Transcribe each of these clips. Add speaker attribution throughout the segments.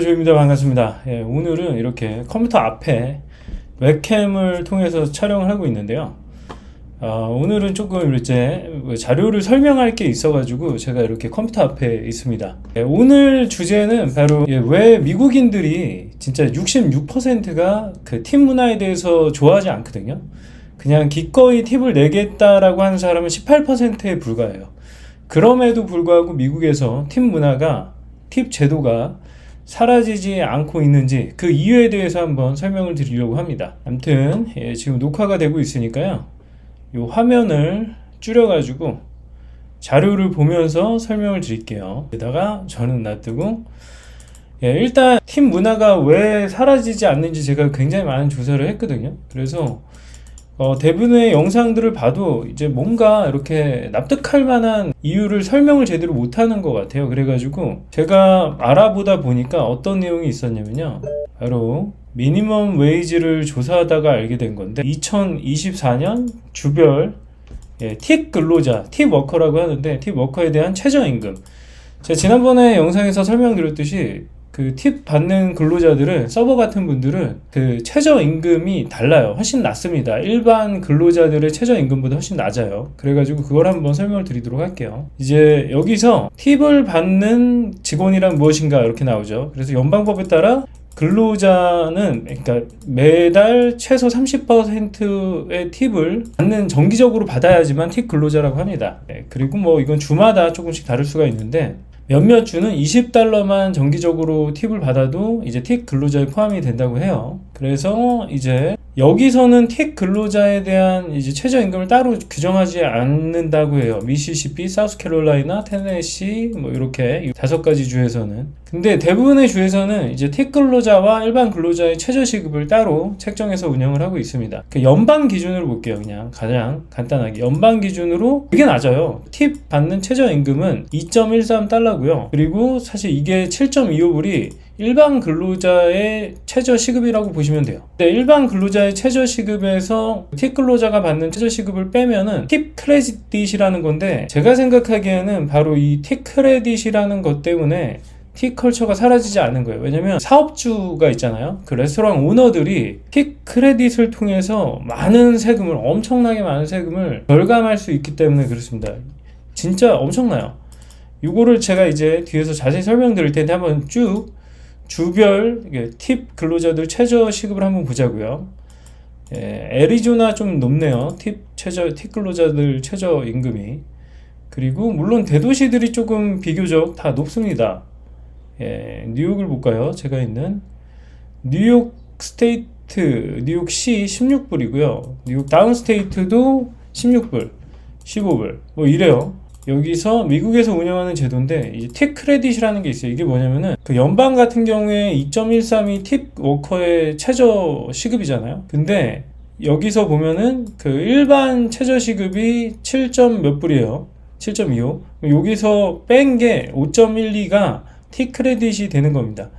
Speaker 1: 조입니다. 반갑습니다. 예, 오늘은 이렇게 컴퓨터 앞에 웹캠을 통해서 촬영을 하고 있는데요. 어, 오늘은 조금 이제 자료를 설명할 게 있어가지고 제가 이렇게 컴퓨터 앞에 있습니다. 예, 오늘 주제는 바로 예, 왜 미국인들이 진짜 66%가 그 팀 문화에 대해서 좋아하지 않거든요. 그냥 기꺼이 팁을 내겠다라고 하는 사람은 18%에 불과해요. 그럼에도 불구하고 미국에서 팀 문화가 팁 제도가 사라지지 않고 있는지 그 이유에 대해서 한번 설명을 드리려고 합니다. 아무튼 예, 지금 녹화가 되고 있으니까요. 이 화면을 줄여가지고 자료를 보면서 설명을 드릴게요. 게다가 저는 놔두고 예, 일단 팀 문화가 왜 사라지지 않는지 제가 굉장히 많은 조사를 했거든요. 그래서 어, 대부분의 영상들을 봐도 이제 뭔가 이렇게 납득할 만한 이유를 설명을 제대로 못하는 것 같아요. 그래가지고 제가 알아보다 보니까 어떤 내용이 있었냐면요. 바로 미니멈 웨이지를 조사하다가 알게 된 건데 2024년 주별 예, 팁 근로자, 팁 워커라고 하는데 팁 워커에 대한 최저임금 제가 지난번에 영상에서 설명드렸듯이 그 팁 받는 근로자들은 서버 같은 분들은 그 최저 임금이 달라요. 훨씬 낮습니다. 일반 근로자들의 최저 임금보다 훨씬 낮아요. 그래가지고 그걸 한번 설명을 드리도록 할게요. 이제 여기서 팁을 받는 직원이란 무엇인가 이렇게 나오죠. 그래서 연방법에 따라 근로자는 그러니까 매달 최소 30%의 팁을 받는 정기적으로 받아야지만 팁 근로자라고 합니다. 네, 그리고 뭐 이건 주마다 조금씩 다를 수가 있는데 몇몇 주는 20달러만 정기적으로 팁을 받아도 이제 팁 근로자에 포함이 된다고 해요. 그래서 이제 여기서는 팁 근로자에 대한 이제 최저임금을 따로 규정하지 않는다고 해요. 미시시피, 사우스캐롤라이나, 테네시 뭐 이렇게 다섯 가지 주에서는. 근데 대부분의 주에서는 이제 팁 근로자와 일반 근로자의 최저 시급을 따로 책정해서 운영을 하고 있습니다. 그 연방 기준으로 볼게요. 그냥 가장 간단하게 연방 기준으로 되게 낮아요. 팁 받는 최저임금은 2.13달러고요. 그리고 사실 이게 7.25불이 일반 근로자의 최저 시급이라고 보시면 돼요. 일반 근로자의 최저 시급에서 팁 근로자가 받는 최저 시급을 빼면은 팁 크레딧이라는 건데 제가 생각하기에는 바로 이 팁 크레딧이라는 것 때문에 팁 컬처가 사라지지 않는 거예요. 왜냐면 사업주가 있잖아요. 그 레스토랑 오너들이 팁 크레딧을 통해서 많은 세금을 엄청나게 많은 세금을 절감할 수 있기 때문에 그렇습니다. 진짜 엄청나요. 이거를 제가 이제 뒤에서 자세히 설명드릴 텐데 한번 쭉 주별 팁 근로자들 최저 시급을 한번 보자고요. 예, 애리조나 좀 높네요. 팁 최저 팁 근로자들 최저 임금이. 그리고 물론 대도시들이 조금 비교적 다 높습니다. 예, 뉴욕을 볼까요? 제가 있는 뉴욕 스테이트, 뉴욕시 16불이고요. 뉴욕 다운 스테이트도 16불, 15불 뭐 이래요. 여기서 미국에서 운영하는 제도인데 이제 팁 크레딧이라는 게 있어요. 이게 뭐냐면은 그 연방 같은 경우에 2.13이 팁 워커의 최저 시급이잖아요. 근데 여기서 보면은 그 일반 최저 시급이 7. 몇 불이에요. 7.25. 여기서 뺀 게 5.12가 팁 크레딧이 되는 겁니다.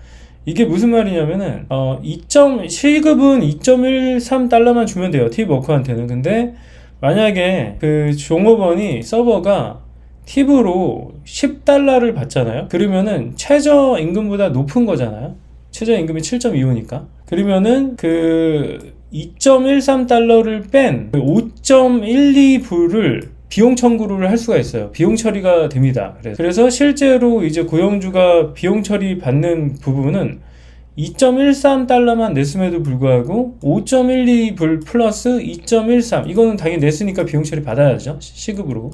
Speaker 1: 이게 무슨 말이냐면은 어 2. 시급은 2.13달러만 주면 돼요. 팁 워커한테는. 근데 만약에 그 종업원이 서버가 팁으로 10달러를 받잖아요. 그러면은 최저 임금보다 높은 거잖아요. 최저 임금이 7.25니까. 그러면은 그 2.13달러를 뺀 5.12불을 비용 청구를 할 수가 있어요. 비용 처리가 됩니다. 그래서, 그래서 실제로 이제 고용주가 비용 처리 받는 부분은 2.13달러만 냈음에도 불구하고 5.12불 플러스 2.13 이거는 당연히 냈으니까 비용 처리 받아야죠. 시급으로.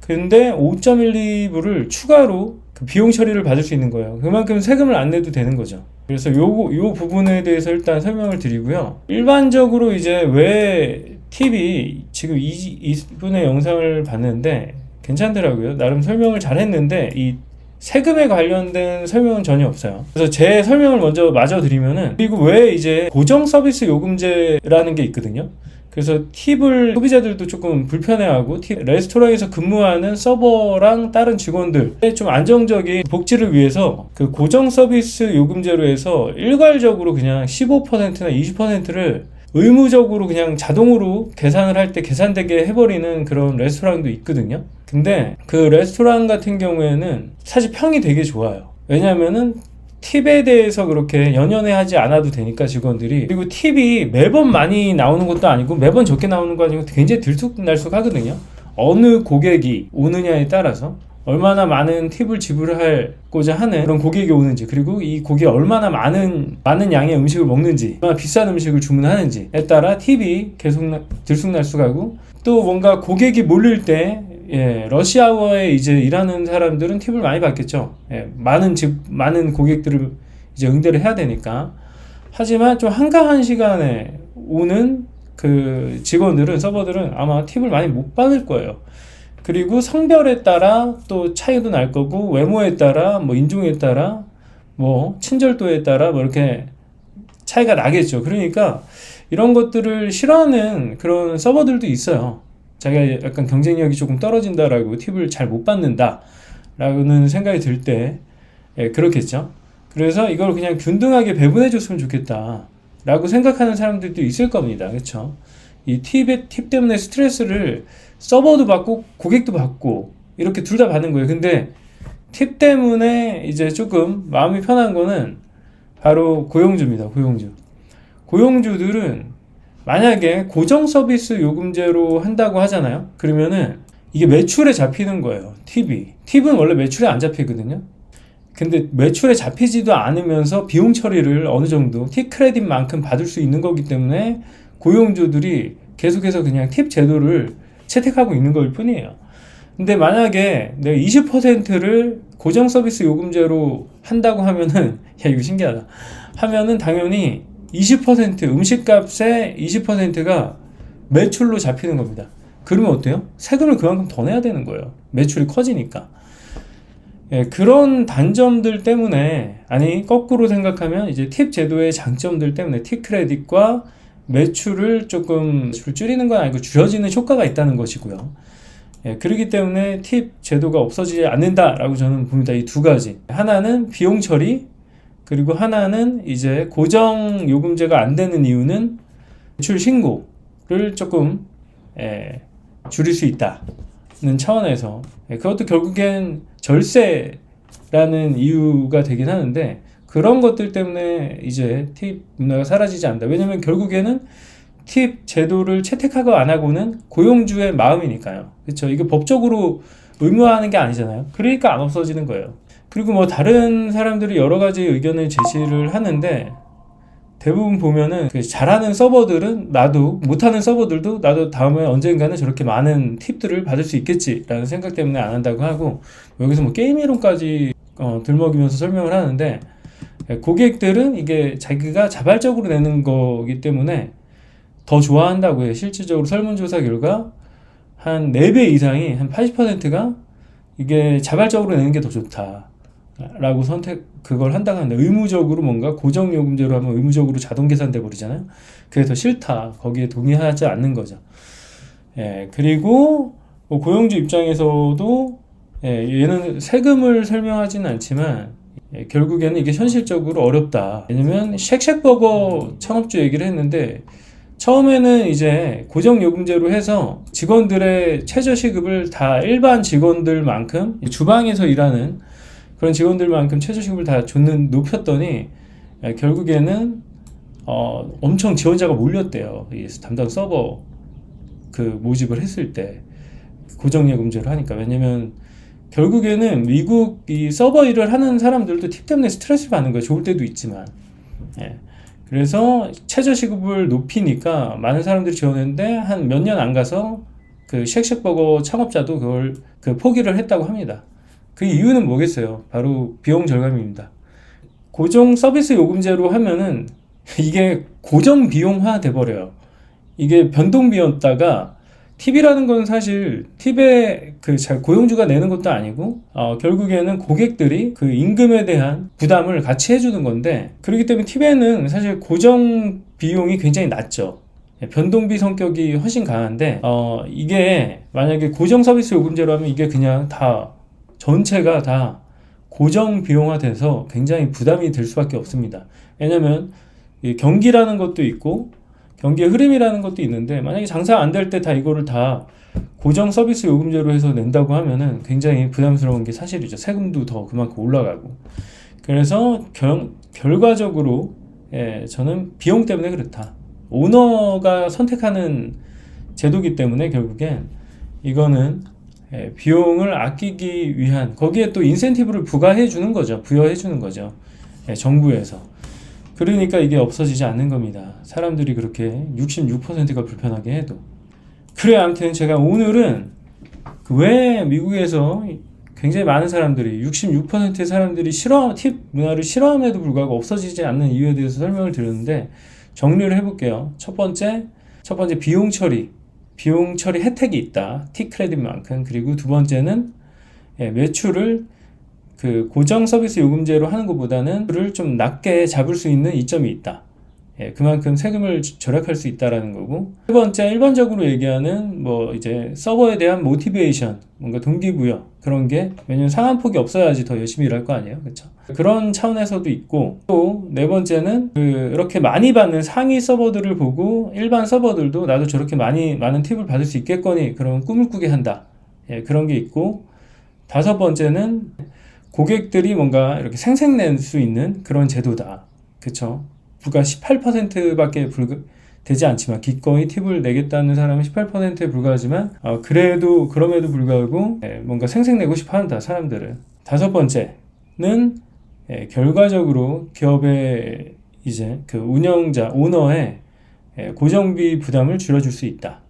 Speaker 1: 근데 5.12불을 추가로 그 비용 처리를 받을 수 있는 거예요. 그만큼 세금을 안 내도 되는 거죠. 그래서 요, 요 부분에 대해서 일단 설명을 드리고요. 일반적으로 이제 왜 팁이 지금 이, 이분의 영상을 봤는데 괜찮더라고요. 나름 설명을 잘 했는데 이 세금에 관련된 설명은 전혀 없어요. 그래서 제 설명을 먼저 마저 드리면은 그리고 왜 이제 고정 서비스 요금제라는 게 있거든요. 그래서 팁을 소비자들도 조금 불편해하고 팁 레스토랑에서 근무하는 서버랑 다른 직원들 좀 안정적인 복지를 위해서 그 고정 서비스 요금제로 해서 일괄적으로 그냥 15%나 20%를 의무적으로 그냥 자동으로 계산을 할 때 계산되게 해버리는 그런 레스토랑도 있거든요. 근데 그 레스토랑 같은 경우에는 사실 평이 되게 좋아요. 왜냐면은 팁에 대해서 그렇게 연연해 하지 않아도 되니까 직원들이. 그리고 팁이 매번 많이 나오는 것도 아니고 매번 적게 나오는 거 아니고 굉장히 들쑥날쑥 하거든요. 어느 고객이 오느냐에 따라서 얼마나 많은 팁을 지불하고자 하는 그런 고객이 오는지 그리고 이 고객이 얼마나 많은 많은 양의 음식을 먹는지 얼마나 비싼 음식을 주문하는지에 따라 팁이 계속 나- 들쑥날쑥하고 또 뭔가 고객이 몰릴 때 예, 러시아워에 이제 일하는 사람들은 팁을 많이 받겠죠. 예, 많은 집 많은 고객들을 이제 응대를 해야 되니까. 하지만 좀 한가한 시간에 오는 그 직원들은 서버들은 아마 팁을 많이 못 받을 거예요. 그리고 성별에 따라 또 차이도 날 거고 외모에 따라 뭐 인종에 따라 뭐 친절도에 따라 뭐 이렇게 차이가 나겠죠. 그러니까 이런 것들을 싫어하는 그런 서버들도 있어요. 자기가 약간 경쟁력이 조금 떨어진다라고 팁을 잘 못 받는다라는 생각이 들때 예, 그렇겠죠. 그래서 이걸 그냥 균등하게 배분해 줬으면 좋겠다라고 생각하는 사람들도 있을 겁니다. 그렇죠? 이 팁의 팁 때문에 스트레스를 서버도 받고 고객도 받고 이렇게 둘 다 받는 거예요. 근데 팁 때문에 이제 조금 마음이 편한 거는 바로 고용주입니다. 고용주. 고용주들은 만약에 고정 서비스 요금제로 한다고 하잖아요. 그러면은 이게 매출에 잡히는 거예요. 팁이. 팁은 원래 매출에 안 잡히거든요. 근데 매출에 잡히지도 않으면서 비용 처리를 어느 정도 팁 크레딧만큼 받을 수 있는 거기 때문에 고용주들이 계속해서 그냥 팁 제도를 채택하고 있는 걸 뿐이에요. 근데 만약에 내가 20%를 고정 서비스 요금제로 한다고 하면은 야 이거 신기하다. 하면은 당연히 20% 음식값의 20%가 매출로 잡히는 겁니다. 그러면 어때요? 세금을 그만큼 더 내야 되는 거예요. 매출이 커지니까. 예, 그런 단점들 때문에 아니 거꾸로 생각하면 이제 팁 제도의 장점들 때문에 팁 크레딧과 매출을 조금 줄이는 건 아니고 줄여지는 효과가 있다는 것이고요. 예, 그렇기 때문에 팁 제도가 없어지지 않는다라고 저는 봅니다. 이 두 가지. 하나는 비용 처리, 그리고 하나는 이제 고정 요금제가 안 되는 이유는 매출 신고를 조금 예, 줄일 수 있다는 차원에서 예, 그것도 결국엔 절세라는 이유가 되긴 하는데 그런 것들 때문에 이제 팁 문화가 사라지지 않는다. 왜냐면 결국에는 팁 제도를 채택하고 안 하고는 고용주의 마음이니까요. 그렇죠? 이게 법적으로 의무화하는 게 아니잖아요. 그러니까 안 없어지는 거예요. 그리고 뭐 다른 사람들이 여러 가지 의견을 제시를 하는데 대부분 보면은 그 잘하는 서버들은 나도 못하는 서버들도 나도 다음에 언젠가는 저렇게 많은 팁들을 받을 수 있겠지라는 생각 때문에 안 한다고 하고 여기서 뭐 게임 이론까지 어, 들먹이면서 설명을 하는데 예, 고객들은 이게 자기가 자발적으로 내는 거기 때문에 더 좋아한다고 해요. 실질적으로 설문조사 결과 한 4배 이상이 한 80%가 이게 자발적으로 내는 게 더 좋다. 라고 선택 그걸 한다고 하는데 의무적으로 뭔가 고정 요금제로 하면 의무적으로 자동 계산돼 버리잖아요. 그게 더 싫다. 거기에 동의하지 않는 거죠. 예, 그리고 뭐 고용주 입장에서도 예, 얘는 세금을 설명하지는 않지만 예, 결국에는 이게 현실적으로 어렵다. 왜냐면 쉑쉑버거 창업주 얘기를 했는데 처음에는 이제 고정 요금제로 해서 직원들의 최저 시급을 다 일반 직원들만큼 주방에서 일하는 그런 직원들만큼 최저 시급을 다 줬는 높였더니 예, 결국에는 어, 엄청 지원자가 몰렸대요. 이 담당 서버 그 모집을 했을 때 고정 요금제로 하니까 왜냐면 결국에는 미국 이 서버 일을 하는 사람들도 팁 때문에 스트레스 받는 거예요. 좋을 때도 있지만. 예. 그래서 최저 시급을 높이니까 많은 사람들이 지원했는데 한 몇 년 안 가서 그 쉑쉑버거 창업자도 그걸 그 포기를 했다고 합니다. 그 이유는 뭐겠어요? 바로 비용 절감입니다. 고정 서비스 요금제로 하면은 이게 고정 비용화 돼 버려요. 이게 변동 비였다가 팁이라는 건 사실 팁에 그 자- 고용주가 내는 것도 아니고 어, 결국에는 고객들이 그 임금에 대한 부담을 같이 해주는 건데 그렇기 때문에 팁에는 사실 고정 비용이 굉장히 낮죠. 예, 변동비 성격이 훨씬 강한데 어, 이게 만약에 고정 서비스 요금제로 하면 이게 그냥 다 전체가 다 고정 비용화 돼서 굉장히 부담이 될 수밖에 없습니다. 왜냐면 이 경기라는 것도 있고 경기의 흐름이라는 것도 있는데 만약에 장사 안 될 때 다 이거를 다 고정 서비스 요금제로 해서 낸다고 하면은 굉장히 부담스러운 게 사실이죠. 세금도 더 그만큼 올라가고. 그래서 결, 결과적으로 예, 저는 비용 때문에 그렇다. 오너가 선택하는 제도기 때문에 결국엔 이거는 예, 비용을 아끼기 위한 거기에 또 인센티브를 부과해 주는 거죠. 부여해 주는 거죠. 예, 정부에서. 그러니까 이게 없어지지 않는 겁니다. 사람들이 그렇게 66%가 불편하게 해도. 그래 아무튼 제가 오늘은 그왜 미국에서 굉장히 많은 사람들이 66%의 사람들이 싫어 팁 문화를 싫어함에도 불구하고 없어지지 않는 이유에 대해서 설명을 드렸는데 정리를 해볼게요. 첫 번째 첫 번째 비용 처리 비용 처리 혜택이 있다. 팁 크레딧만큼 그리고 두 번째는 예, 매출을 그 고정 서비스 요금제로 하는 것보다는 를좀 낮게 잡을 수 있는 이점이 있다. 예, 그만큼 세금을 절약할 수 있다라는 거고. 세 번째, 일반적으로 얘기하는 뭐 이제 서버에 대한 모티베이션, 뭔가 동기부여 그런 게 왜냐면 상한폭이 없어야지 더 열심히 일할 거 아니에요, 그렇죠? 그런 차원에서도 있고 또 네 번째는 그 이렇게 많이 받는 상위 서버들을 보고 일반 서버들도 나도 저렇게 많이 많은 팁을 받을 수 있겠거니 그런 꿈을 꾸게 한다. 예, 그런 게 있고 다섯 번째는 고객들이 뭔가 이렇게 생색낼 수 있는 그런 제도다. 그쵸? 불과 18%밖에 불 되지 않지만 기꺼이 팁을 내겠다는 사람은 18%에 불과하지만 어, 그래도 그럼에도 불구하고 예, 뭔가 생색내고 싶어한다 사람들은 다섯 번째는 예, 결과적으로 기업의 이제 그 운영자 오너의 예, 고정비 부담을 줄여줄 수 있다.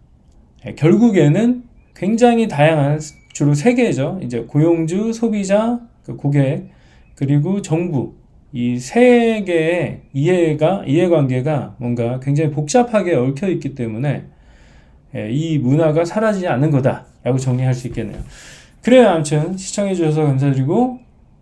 Speaker 1: 예, 결국에는 굉장히 다양한 주로 세 개죠. 이제 고용주, 소비자, 그 고객 그리고 정부 이 세 개의 이해가 이해관계가 뭔가 굉장히 복잡하게 얽혀 있기 때문에 예, 이 문화가 사라지지 않는 거다라고 정리할 수 있겠네요. 그래요. 아무튼 시청해 주셔서 감사드리고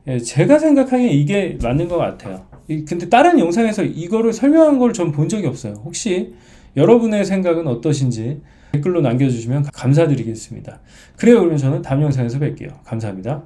Speaker 1: 예, 제가 생각하기에 이게 맞는 것 같아요. 이- 근데 다른 영상에서 이거를 설명한 걸 전 본 적이 없어요. 혹시 여러분의 생각은 어떠신지 댓글로 남겨주시면 감사드리겠습니다. 그래요. 그러면 저는 다음 영상에서 뵐게요. 감사합니다.